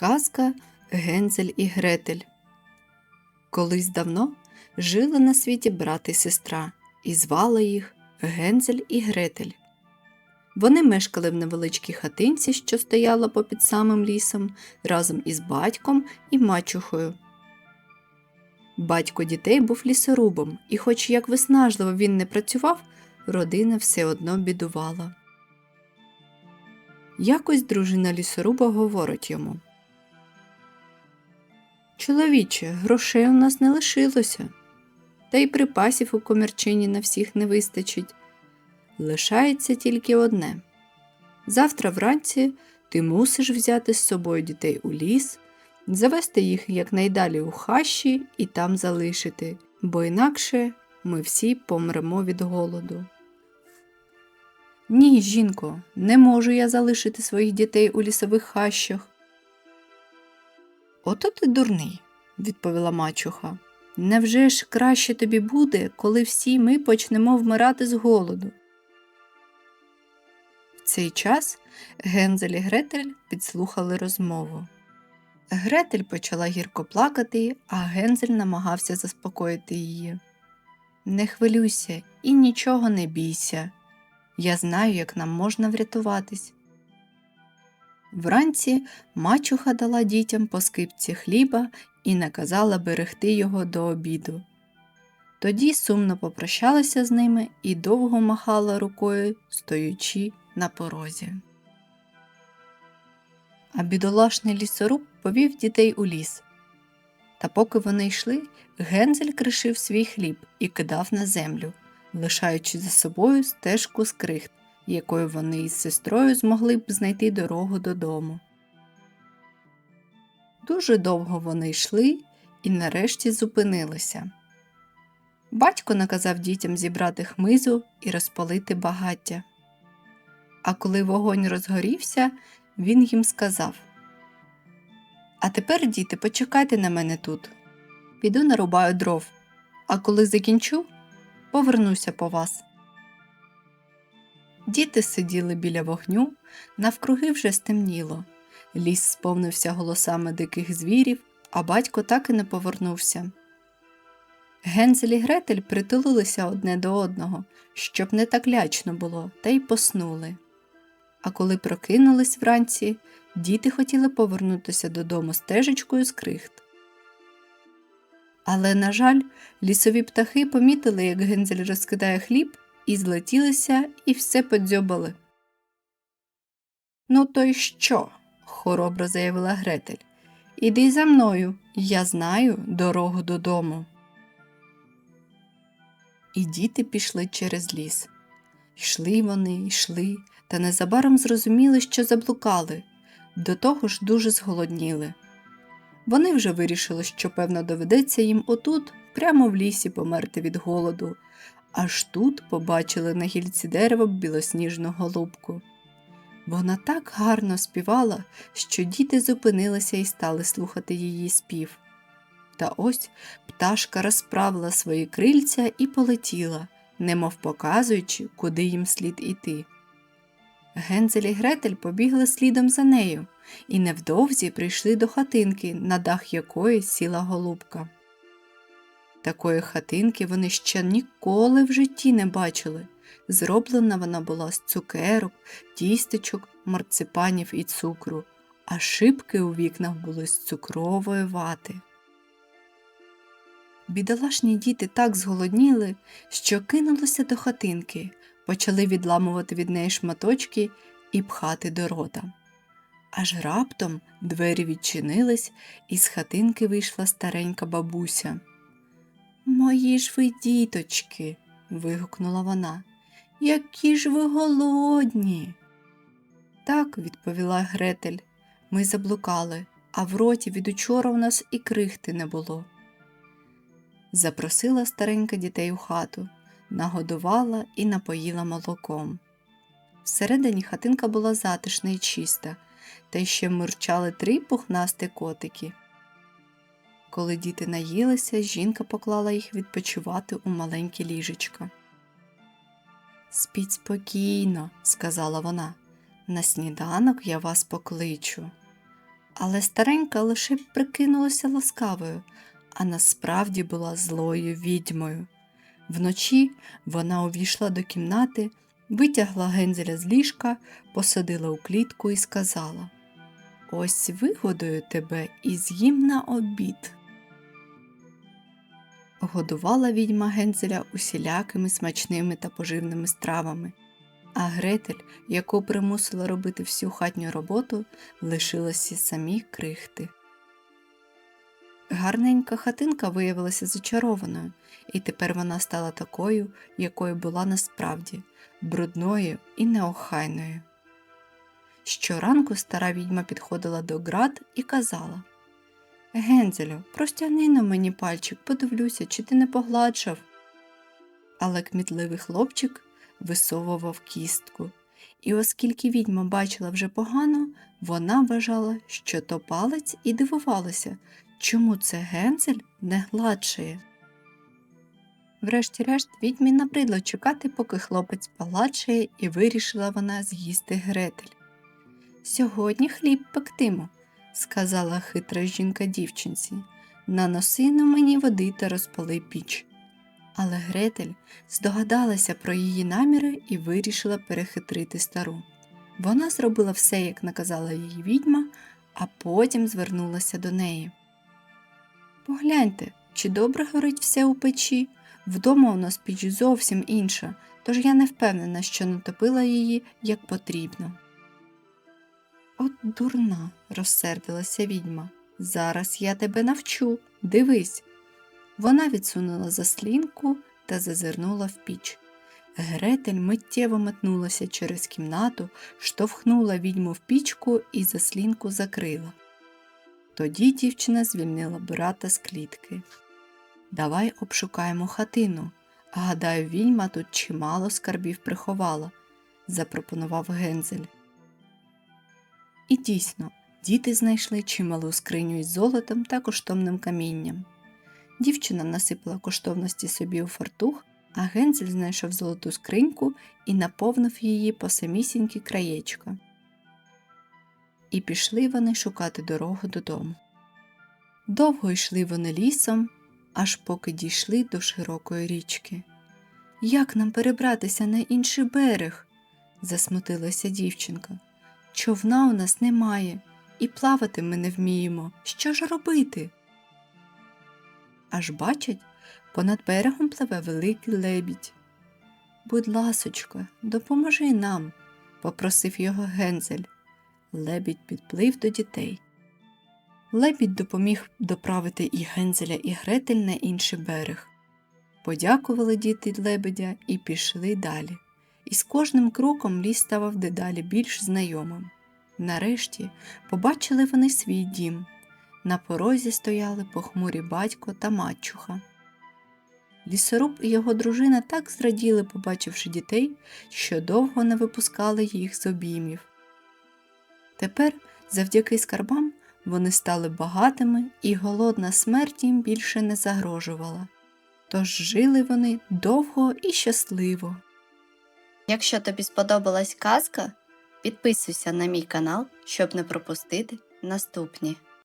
Казка Гензель і Гретель. Колись давно жили на світі брат і сестра, і звали їх Гензель і Гретель. Вони мешкали в невеличкій хатинці, що стояла попід самим лісом, разом із батьком і мачухою. Батько дітей був лісорубом, і, хоч як виснажливо він не працював, родина все одно бідувала. Якось дружина лісоруба говорить йому. Чоловіче, грошей у нас не лишилося, та й припасів у комірчині на всіх не вистачить. Лишається тільки одне. Завтра вранці ти мусиш взяти з собою дітей у ліс, завести їх якнайдалі у хащі і там залишити, бо інакше ми всі помремо від голоду. Ні, жінко, не можу я залишити своїх дітей у лісових хащах. Ото ти дурний, відповіла мачуха. Невже ж краще тобі буде, коли всі ми почнемо вмирати з голоду? В цей час Гензель і Гретель підслухали розмову. Гретель почала гірко плакати, а Гензель намагався заспокоїти її. Не хвилюйся і нічого не бійся. Я знаю, як нам можна врятуватись. Вранці мачуха дала дітям по скипці хліба і наказала берегти його до обіду. Тоді сумно попрощалася з ними і довго махала рукою, стоючи на порозі. А бідолашний лісоруб повів дітей у ліс. Та поки вони йшли, Гензель кришив свій хліб і кидав на землю, лишаючи за собою стежку з крихт, якою вони із сестрою змогли б знайти дорогу додому. Дуже довго вони йшли і нарешті зупинилися. Батько наказав дітям зібрати хмизу і розпалити багаття. А коли вогонь розгорівся, він їм сказав А тепер, діти, почекайте на мене тут. Піду нарубаю дров, а коли закінчу, повернуся по вас. Діти сиділи біля вогню, навкруги вже стемніло. Ліс сповнився голосами диких звірів, а батько так і не повернувся. Гензель і Гретель притулилися одне до одного, щоб не так лячно було, та й поснули. А коли прокинулись вранці, діти хотіли повернутися додому стежечкою з крихт. Але, на жаль, лісові птахи помітили, як Гензель розкидає хліб, і злетілися, і все подзьобали. Ну, то й що? хоробро заявила Гретель. Іди за мною, я знаю дорогу додому. І діти пішли через ліс. Йшли вони, йшли, та незабаром зрозуміли, що заблукали, до того ж дуже зголодніли. Вони вже вирішили, що, певно, доведеться їм отут, прямо в лісі, померти від голоду, аж тут побачили на гільці дерева білосніжну голубку. Вона так гарно співала, що діти зупинилися і стали слухати її спів. Та ось пташка розправила свої крильця і полетіла, немов показуючи, куди їм слід іти. Гензель і Гретель побігли слідом за нею і невдовзі прийшли до хатинки, на дах якої сіла голубка. Такої хатинки вони ще ніколи в житті не бачили. Зроблена вона була з цукерок, тістечок, марципанів і цукру, а шибки у вікнах були з цукрової вати. Бідолашні діти так зголодніли, що кинулися до хатинки, почали відламувати від неї шматочки і пхати до рота. Аж раптом двері відчинились, і з хатинки вийшла старенька бабуся. Мої ж ви діточки. вигукнула вона. Які ж ви голодні. Так, відповіла Гретель, ми заблукали, а в роті від учора у нас і крихти не було. Запросила старенька дітей у хату, нагодувала і напоїла молоком. Всередині хатинка була затишна і чиста, та ще мурчали три пухнасті котики. Коли діти наїлися, жінка поклала їх відпочивати у маленьке ліжечко. Спіть спокійно, сказала вона. На сніданок я вас покличу. Але старенька лише прикинулася ласкавою, а насправді була злою відьмою. Вночі вона увійшла до кімнати, витягла гензеля з ліжка, посадила у клітку і сказала Ось вигодую тебе і з'їм на обід. Годувала відьма Гензеля усілякими смачними та поживними стравами, а Гретель, яку примусила робити всю хатню роботу, лишилася самі крихти. Гарненька хатинка виявилася зачарованою, і тепер вона стала такою, якою була насправді брудною і неохайною. Щоранку стара відьма підходила до град і казала Гензелю, простягни на мені пальчик, подивлюся, чи ти не погладшав. Але кмітливий хлопчик висовував кістку, і оскільки відьма бачила вже погано, вона вважала, що то палець і дивувалася, чому це Гензель не гладшає. Врешті-решт відьмі набридло чекати, поки хлопець палачає, і вирішила вона з'їсти Гретель. Сьогодні хліб пектиму, сказала хитра жінка дівчинці. Наноси на мені води та розпали піч. Але Гретель здогадалася про її наміри і вирішила перехитрити стару. Вона зробила все, як наказала її відьма, а потім звернулася до неї. Погляньте, чи добре горить все у печі. Вдома у нас піч зовсім інша, тож я не впевнена, що натопила її як потрібно. От дурна, розсердилася відьма. Зараз я тебе навчу. Дивись. Вона відсунула заслінку та зазирнула в піч. Гретель миттєво метнулася через кімнату, штовхнула відьму в пічку і заслінку закрила. Тоді дівчина звільнила брата з клітки. Давай обшукаємо хатину. Гадаю, відьма тут чимало скарбів приховала, запропонував Гензель. І дійсно, діти знайшли чималу скриню із золотом та коштовним камінням. Дівчина насипала коштовності собі у фартух, а Гензель знайшов золоту скриньку і наповнив її по самісінькі краєчка. І пішли вони шукати дорогу додому. Довго йшли вони лісом, аж поки дійшли до широкої річки. Як нам перебратися на інший берег? засмутилася дівчинка. Човна у нас немає, і плавати ми не вміємо. Що ж робити? Аж бачать, понад берегом пливе великий лебідь. Будь ласочка, допоможи нам, попросив його Гензель. Лебідь підплив до дітей. Лебідь допоміг доправити і Гензеля, і Гретель на інший берег. Подякували діти лебедя і пішли далі. І з кожним кроком ліс ставав дедалі більш знайомим. Нарешті побачили вони свій дім. На порозі стояли похмурі батько та мачуха. Лісоруб і його дружина так зраділи, побачивши дітей, що довго не випускали їх з обіймів. Тепер, завдяки скарбам, вони стали багатими, і голодна смерть їм більше не загрожувала. Тож жили вони довго і щасливо. Якщо тобі сподобалась казка, підписуйся на мій канал, щоб не пропустити наступні.